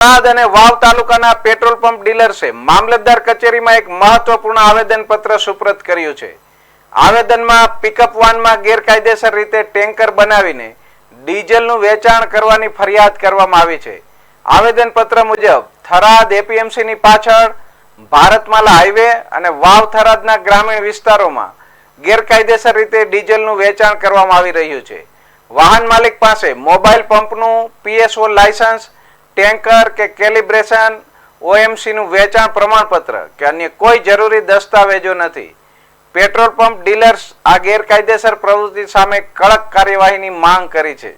વાવ તાલુકાના petrol pump ડીલર્સે મામલતદાર કચેરીમાં એક મહત્વપૂર્ણ આવેદનપત્ર સુપ્રત કર્યું છે. આવેદનમાં પિકઅપ વાનમાં ગેરકાયદેસર રીતે ટેન્કર બનાવીને ડીઝલનું વેચાણ કરવાની ફરિયાદ કરવામાં આવી છે. આવેદનપત્ર મુજબ થરાદ એપીએમસીની પાછળ, ભારતમાલા હાઈવે અને વાવ થરાદના ગ્રામીણ વિસ્તારોમાં ગેરકાયદેસર રીતે ડીઝલનું વેચાણ કરવામાં આવી રહ્યું છે. વાહન માલિક પાસે મોબાઈલ પંપનું પીએસઓ લાયસન્સ ટેન્કર કે કેલિબ્રેશન ઓએમસી નું વેચાણ પ્રમાણપત્ર કે અન્ય કોઈ જરૂરી દસ્તાવેજો નથી. પેટ્રોલ પંપ ડીલર્સ આ ગેરકાયદેસર પ્રવૃત્તિ સામે કડક કાર્યવાહીની માંગ કરી છે.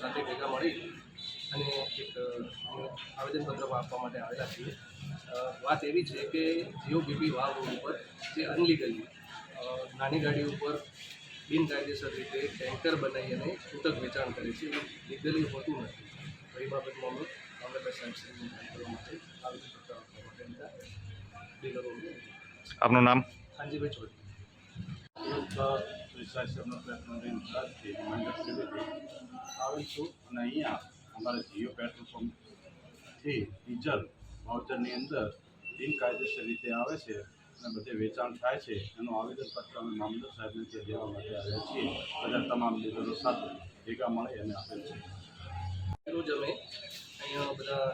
સાથે ભેગા મળી આવેદનપત્ર આપવા માટે આવેલા છીએ. વાત એવી છે કે જીઓ બીપી વાવ રોડ ઉપર જે અનલીગલી નાની ગાડી ઉપર બિનકાયદેસર રીતે ટેન્કર બનાવી અને છૂટક વેચાણ કરે છે એ લીગલી હોતું નથી. એ બાબતમાં અમે મામલતદાર સાહેબ શ્રીને જાણ કરવા માટે આવેદનપત્ર આપવા માટે આપનું નામ? કાનજીભાઈ ચૌધરી આવેલ છું અને અહીંયા અમારા જીઓ પેટ્રોલ પંપથી ડીઝલ વાઉચરની અંદર બિનકાયદેસર રીતે આવે છે અને બધે વેચાણ થાય છે, એનું આવેદનપત્ર અમે મામલદાર સાહેબને ત્યાં દેવા માટે આવ્યા છીએ. બધા તમામ લીડરો સાથે ભેગા મળે અને આપેલ છે. એટલું અમે અહીંયા બધા